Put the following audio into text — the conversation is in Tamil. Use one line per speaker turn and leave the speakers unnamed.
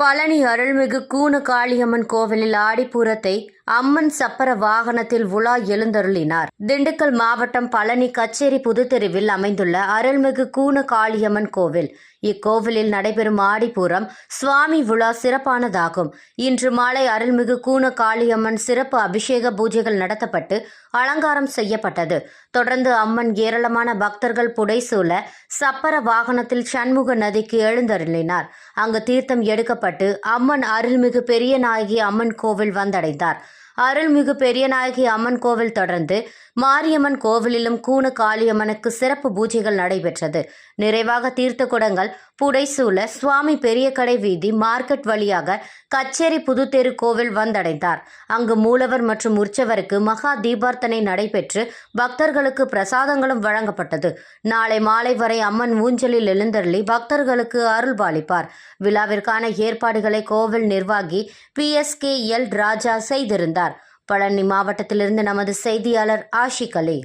பழனி அருள்மிகு கூன காளியம்மன் கோவிலில் ஆடிப்பூரத்தை அம்மன் சப்பர வாகனத்தில் உலா எழுந்தருளினார். திண்டுக்கல் மாவட்டம் பழனி கச்சேரி புதுத்தெருவில் அமைந்துள்ள அருள்மிகு கூன காளியம்மன் கோவில். இக்கோவிலில் நடைபெறும் ஆடிப்பூரம் சுவாமி விழா சிறப்பானதாகும். இன்று மாலை அருள்மிகு கூன காளியம்மன் சிறப்பு அபிஷேக பூஜைகள் நடத்தப்பட்டு அலங்காரம் செய்யப்பட்டது. தொடர்ந்து அம்மன் ஏராளமான பக்தர்கள் புடைசூழ சப்பர வாகனத்தில் சண்முக நதிக்கு எழுந்தருளினார். அங்கு தீர்த்தம் எடுக்கப்பட்டு அம்மன் அருள்மிகு பெரியநாயகி அம்மன் கோவில் வந்தடைந்தார். அருள்மிகு பெரியநாயகி அம்மன் கோவில் தொடர்ந்து மாரியம்மன் கோவிலிலும் கூணு காளியம்மனுக்கு சிறப்பு பூஜைகள் நடைபெற்றது. நிறைவாக தீர்த்த குடங்கள் புடைசூல சுவாமி பெரிய கடை வீதி மார்க்கெட் வழியாக கச்சேரி புதுத்தெரு கோவில் வந்தடைந்தார். அங்கு மூலவர் மற்றும் உற்சவருக்கு மகா தீபார்த்தனை நடைபெற்று பக்தர்களுக்கு பிரசாதங்களும் வழங்கப்பட்டது. நாளை மாலை வரை அம்மன் ஊஞ்சலில் எழுந்தருளி பக்தர்களுக்கு அருள்பாலிப்பார். விழாவிற்கான ஏற்பாடுகளை கோவில் நிர்வாகி P S K L Raja செய்திருந்தார். பழனி மாவட்டத்திலிருந்து நமது செய்தியாளர் ஆஷிக் அலி.